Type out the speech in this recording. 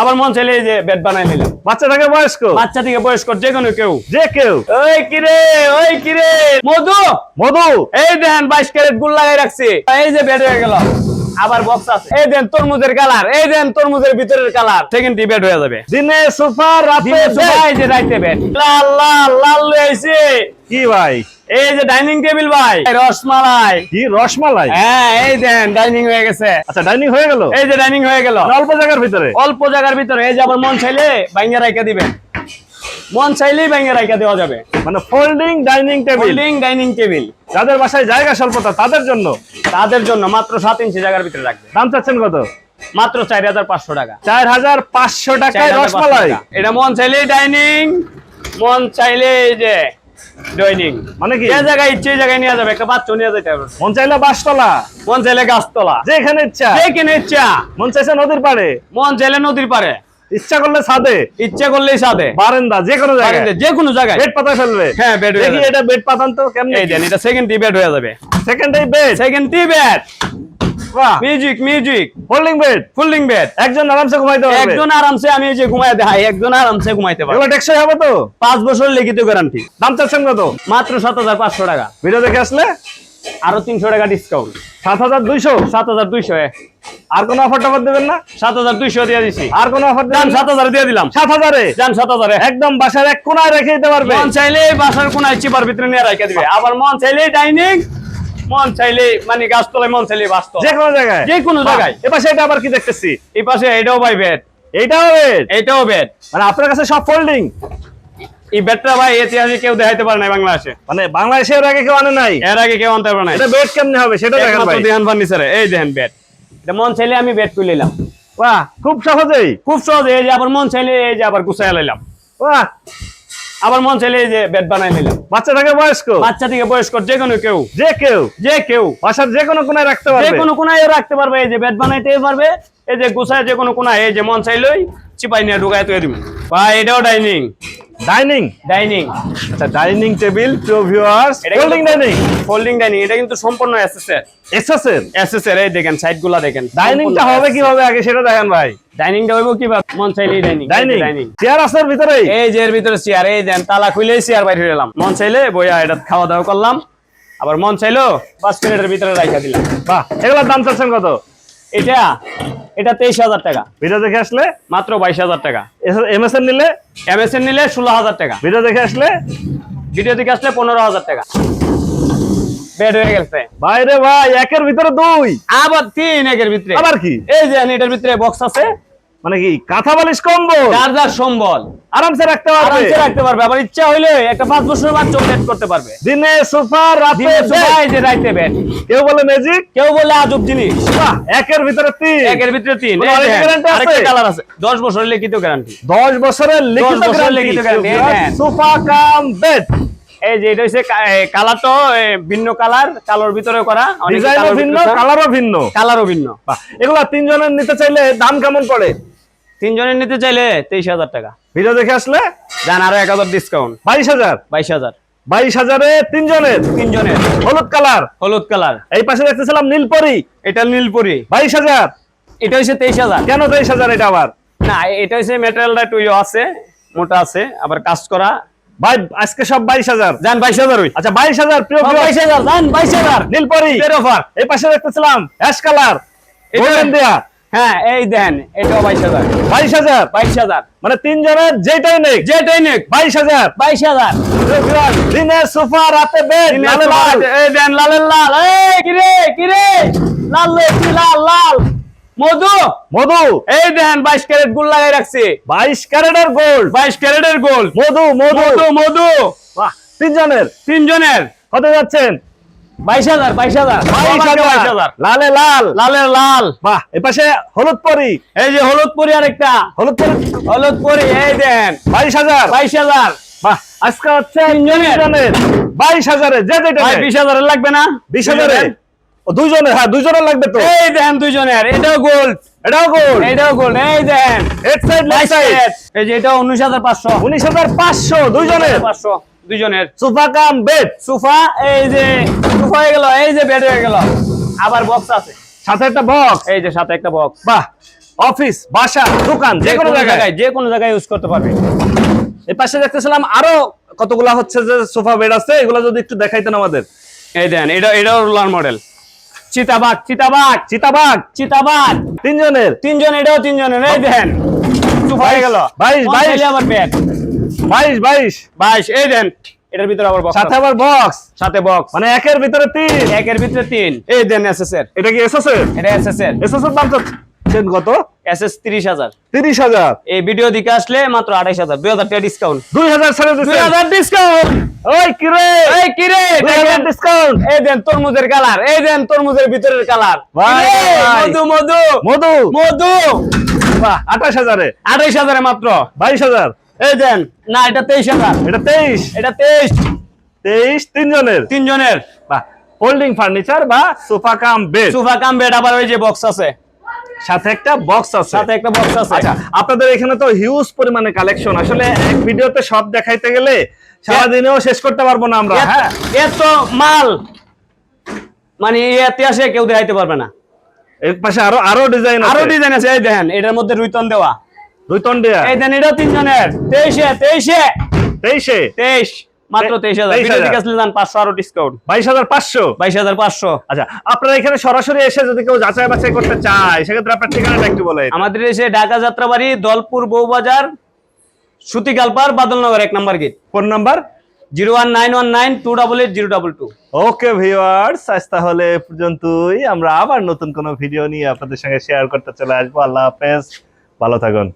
আবার মন চাইলে এই যে বেড বানাই নিলাম। বাচ্চা থেকে বয়স্ক? বাচ্চা থেকে বয়স্ক যে কোনো কেউ। যে কেউ? ওই কিরে ওই কিরে মধু! মধু? এই দেন বাইশ ক্যারেট গুল লাগাই রাখছি। এই যে বেড হয়ে গেল। আবার বক্স আছে। এই দেন তরমুজের কালার এই দেন তরমুজের ভিতরের কালার সেকেন্ড বেড হয়ে যাবে। দিনে সোফা রাতে এই যে রাইতে বেড লাল লাল লাল আইছে। কি ভাই? এই যে ডাইনিং টেবিল ভাই। রসমালাই। কি রসমালাই? হ্যাঁ এই দেন ডাইনিং হয়ে গেছে। আচ্ছা ডাইনিং হয়ে গেল? এই যে ডাইনিং হয়ে গেল। অল্প জায়গার ভিতরে? অল্প জায়গার ভিতরে। এই যে আবার মন চাইলে বাইঙ্গা রাইকা দিবেন। মন চাইলেই বাইঙ্গা রাইকা দেওয়া যাবে। মানে folding dining table holding dining table যাদের বাসায় জায়গা স্বল্পতা তাদের জন্য তাদের জন্য মাত্র সাত ইঞ্চি জায়গার ভিতরে রাখবে। দাম চাচ্ছেন কত? মাত্র চার হাজার পাঁচশো টাকা। চার হাজার পাঁচশো টাকায় রসমালাই। এটা মন চাইলেই ডাইনিং মন চাইলে এই যে ডাইনিং মানে কি? যে জায়গায় ইচ্ছে জায়গায় নিয়ে যাবে। একটা বাচ্চা নিয়ে যেতে হবে। মন চাইলে বাসতলা মন চাইলে গাছতলা। যেখানে ইচ্ছা। যে কিনে ইচ্ছা। মন চাইছে নদীর পাড়ে। মন চাইলে নদীর পারে ইচ্ছা করলে ছাদে ইচ্ছা করলেই সাথে বারান্দা যে কোনো জায়গায়। যে কোনো জায়গায়। বেড পাতা ফেলবে। হ্যাঁ, হয়ে দেখি এটা বেড পাতান তো কেমনে এই দেন এটা সেকেন্ড টি বেড হয়ে যাবে। সেকেন্ড এই বেড সেকেন্ড টি বেড বাহ। মিউজিক মিউজিক ফোল্ডিং বেড ফুলিং বেড একজন আরামসে ঘুমাইতে পারবে। একজন আরামসে আমি এই যে দেখাই একজন আরামসে ঘুমাইতে পারবে। এগুলো টেকসই হবে তো? পাঁচ বছর লিখিত গ্যারান্টি দাম চাচ্ছেন কত? মাত্র সাত হাজার পাঁচশো টাকা। ভিডিও দেখে আসলে? আরও তিনশো টাকা ডিসকাউন্ট সাত হাজার দুইশো সাত হাজার দুইশো আর কোনো অফার টফার দেবেন না? সাত হাজার দুইশো দিয়ে দিছি। আর কোনো অফার সাত হাজার দিয়ে দিলাম। সাত হাজারে? যান সাত হাজারে। একদম বাসার এক কোনায় রেখে দিতে পারবে। মন চাইলে বাসার কোনায় চিপার ভিতরে নিয়ে রাখা দিবে। আবার মন চাইলে ডাইনিং মন চাইলে মানে গাছতলায় মন চাইলে বাস্তব। যে কোনো জায়গায়। যে কোনো জায়গায়। এবার সেটা আবার কি দেখতেছি? এই পাশে এটাও ভাই বেড এইটাও বেড এইটাও বেড মানে আপনার কাছে সব ফোল্ডিং এই বেডটা ভাই ইতিহাসে কেউ দেখাইতে পারে না বাংলাদেশে। মানে বাংলাদেশে এর আগে কেউ আনে নাই? এর আগে কেউ আনতে পারে না এটা বেড কেমনে হবে সেটা দেখেন ভাই। দেহান ফার্নিচারে। এই দেখেন বেড এটা মন চাইলে আমি বেড তুলে নিলাম। বাহ খুব সহজেই। খুব সহজে এই যে আবার মন চাইলে এই যে আবার লাইলাম। বাহ। আবার মন চাইলে এই যে বেড বানাই নিলাম। বাচ্চা থেকে বয়স্ক? বাচ্চা থেকে বয়স্ক যে কোনো কেউ। যে কেউ? যে কেউ। বাসার যে কোনো কোনায় রাখতে যে পারবে কোনো কোনায় রাখতে পারবে এই যে বেড বানাইতে পারবে। এই যে গুছায় যে কোনো কোনায় এই যে মন চাইলেই চিপাই নিয়ে ঢুকাই তুই দিব ভাই এটাও ডাইনিং ডাইনিং ডাইনিং আচ্ছা dining table to viewers folding dining folding dining এটা কিন্তু সম্পূর্ণ এসএসএর এক্সেসের এসএসএর এই দেখেন সাইডগুলা দেখেন ডাইনিংটা হবে কীভাবে আগে সেটা দেখেন ভাই? ডাইনিংটা হইব কি মন চাইলেই ডাইনিং ডাইনিং চেয়ার আছে এর ভিতরেই এই যে এর ভিতরে চেয়ার এই দেন তালা খুলেই চেয়ার বাইরে এলাম। মন চাইলে বইয়া এটা খাওয়া দাওয়া করলাম। আবার মন চাইলো পাঁচ মিনিটের ভিতরে রাখা দিলাম। বাহ এগুলোর দাম চাচ্ছেন কত? এটা এটা তেইশ হাজার টাকা। ভিডিও দেখে আসলে? মাত্র বাইশ হাজার টাকা। এমএসএন নিলে? এমএসএন নিলে ষোলো হাজার টাকা। ভিডিও দেখে আসলে? ভিডিও দেখে আসলে পনেরো হাজার টাকা। বেড হয়ে গেছে। বাইরে ভাই একের ভিতরে দুই। আবার তিন একের ভিতরে। আবার কি? এই যে এটার ভিতরে বক্স আছে। মানে কি কাঁথা বালিশ কম্বল? চার্জার সম্বল। আরামসে রাখতে পারবে? আরামসে রাখতে পারবে আবার ইচ্ছা হইলে একটা পাঁচ বছরের বাচ্চা বেড করতে পারবে। দিনে সোফা রাতে bed। যে রাইতে বেড কেউ বলে ম্যাজিক কেউ বলে আজব জিনিস। বাহ একের ভিতরে তিন। একের ভিতরে তিন আরেকটা আছে? আরেকটা কালার আছে। দশ বছরের লিখিত গ্যারান্টি দশ বছরের লিখিত গ্যারান্টি সোফা কাম বেড এই যে এটা হচ্ছে কালার তো ভিন্ন কালার কালোর ভিতরে করা ডিজাইনও ভিন্ন কালারও ভিন্ন। কালারও ভিন্ন। এগুলা তিনজনের নিতে চাইলে দাম কেমন পড়ে? তিনজনের নিতে চাইলে তেইশ হাজার টাকা। ভিডিও দেখে আসলে যান আরও এক হাজার ডিসকাউন্ট বাইশ হাজার? বাইশ হাজার। বাইশ হাজারে তিনজনের? তিনজনের। হলুদ কালার? হলুদ কালার। এই পাশে দেখতেছিলাম নীলপরি। এটা নীলপুরি। বাইশ হাজার? এটা হচ্ছে তেইশ হাজার। কেন তেইশ হাজার এটা আবার? না এটা হচ্ছে মেটেরিয়ালটা একটু ইয়ে আছে মোটা আছে আবার কাজ করা। ভাই আজকে সব বাইশ হাজার। যান বাইশ হাজার আচ্ছা বাইশ হাজার প্রিয় বাইশ হাজার যান বাইশ হাজার। নীলপরি। এই পাশে দেখতেছিলাম অ্যাশ কালার এটা- দেয়া হ্যাঁ এই দেন এটাও বাইশ হাজার। বাইশ হাজার? বাইশ হাজার। মানে তিনজনের যেটাই নেই যেটাই নেক। বাইশ হাজার? বাইশ হাজার। দিনে সোফা রাতে বেড লাল সময় এই দেন লালের লাল। এই কিরে কিরে লাল লাল লাল? মধু? মধু। এই দেন বাইশ ক্যারেট গুল লাগাই রাখছি। বাইশ ক্যারেটের গোল্ড। বাইশ ক্যারেটের গোল মধু মধু। মধু মধু। তিনজনের। তিনজনের। কত যাচ্ছেন? বাইশ হাজার বাইশ হাজার। বাইশ লালে লাল। লালের লাল। বাহ এ পাশে হলুদ পরি। এই যে হলুদ পরি আরেকটা। হলুদ পরি। হলুদ পরি এই দেন। বাইশ হাজার। বাইশ হাজার। বাহ আজকে হচ্ছে বাইশ হাজারে যে যেটা। বিশ হাজারের লাগবে না? বিশ হাজারে? দুইজনের। হ্যাঁ দুইজনের লাগবে তো। এই দেন দুইজনের এটাও গোল্ড। এটাও গোল্ড। এটাও গোল্ড এই দেন। হেড সাইড লেফট সাইড এই যে এটা উনিশ হাজার পাঁচশো। উনিশ হাজার পাঁচশো দুইজনের। পাঁচশো। দুইজনের। সোফা কাম বেড সোফা এই যে সোফা হয়ে গেল এই যে বেড হয়ে গেল। আবার বক্স আছে। সাথে একটা বক্স এই যে সাথে একটা বক্স বাহ অফিস বাসা দোকান যে কোনো জায়গায়। যে কোনো জায়গায় ইউজ করতে পারবে। এই পাশে দেখতেছিলাম আরও কতগুলা হচ্ছে যে সোফা বেড আছে এগুলো যদি একটু দেখাইতেন আমাদের। এই দেন এটা এটাও রোলার মডেল চিতাবাগ চিতাবাগ চিতাবাগ চিতাবাগ তিনজনের। তিনজন এটাও তিনজনের। এই দেন চুপ হয়ে গেল। বাইশ, বাইশ। আবার ব্যাগ বাইশ বাইশ। বাইশ এই দেন। এটার ভিতরে আবার বক্স সাথে আবার বক্স সাথে বক্স মানে একের ভিতরে তিন। একের ভিতরে তিন। এই দেন এসএস এর এটা কি এসএসএর এটা এসএস এর এসএস এর দাম চাচ্ছেন কত? এসএস তিরিশ হাজার। তিরিশ হাজার। এই ভিডিও দিকে আসলে মাত্র আড়াইশ হাজার। দুই হাজার টাকা ডিসকাউন্ট দুই হাজার ছেড়ে দুই দিচ্ছেন হাজার ডিসকাউন্ট ওই কিরে এই দুই হাজার ডিসকাউন্ট এই দেন তরমুজের কালার। এই দেন তরমুজের ভিতরের কালার। মধু মধু। মধু? মধু। বাহ আঠাশ হাজারে। আড়াইশ হাজারে মাত্র। বাইশ হাজার। এই দেন না এটা তেইশ হাজার। এটা তেইশ? এটা তেইশ। তেইশ তিনজনের? তিনজনের। বাহ হোল্ডিং ফার্নিচার বা sofa cum bed sofa cum bed আবার ওই যে বক্স আছে। সাথে একটা বক্স আছে। সাথে একটা বক্স আছে। আচ্ছা আপনাদের এখানে তো হিউজ পরিমাণে কালেকশন আসলে এক ভিডিওতে সব দেখাইতে গেলে সারাদিনেও শেষ করতে পারব না আমরা হ্যাঁ? এত মাল। মানে এতে আসে কেউ দেখাইতে পারবে না। এর পাশে আরও আরও ডিজাইন আরও ডিজাইন আছে এই দেখেন এটার মধ্যে রুইতন দেওয়া। দুই এই দেন এটাও তিনজনের। তেইশে তেইশে। তেইশে? তেইশ মাত্র তেইশ হাজার। তেইশ ভিডিও হাজার। দিকে আসলে যান পাঁচশো আরও ডিসকাউন্ট বাইশ হাজার পাঁচশো? বাইশ হাজার পাঁচশো। আচ্ছা আপনারা এখানে সরাসরি এসে যদি কেউ যাচাই বাছাই করতে চায় সেক্ষেত্রে আপনার ঠিকানাটা একটু বলে আমাদের এসে ঢাকা যাত্রাবাড়ি দলপুর বউবাজার সুতিকালপার বাদলনগর এক number gate phone number? Zero one nine one nine two double eight zero double two. Okay আজ তাহলে পর্যন্তই। আমরা আবার নতুন কোনো ভিডিও নিয়ে আপনাদের সঙ্গে শেয়ার করতে চলে আসব। আল্লাহ হাফেজ। ভালো থাকুন।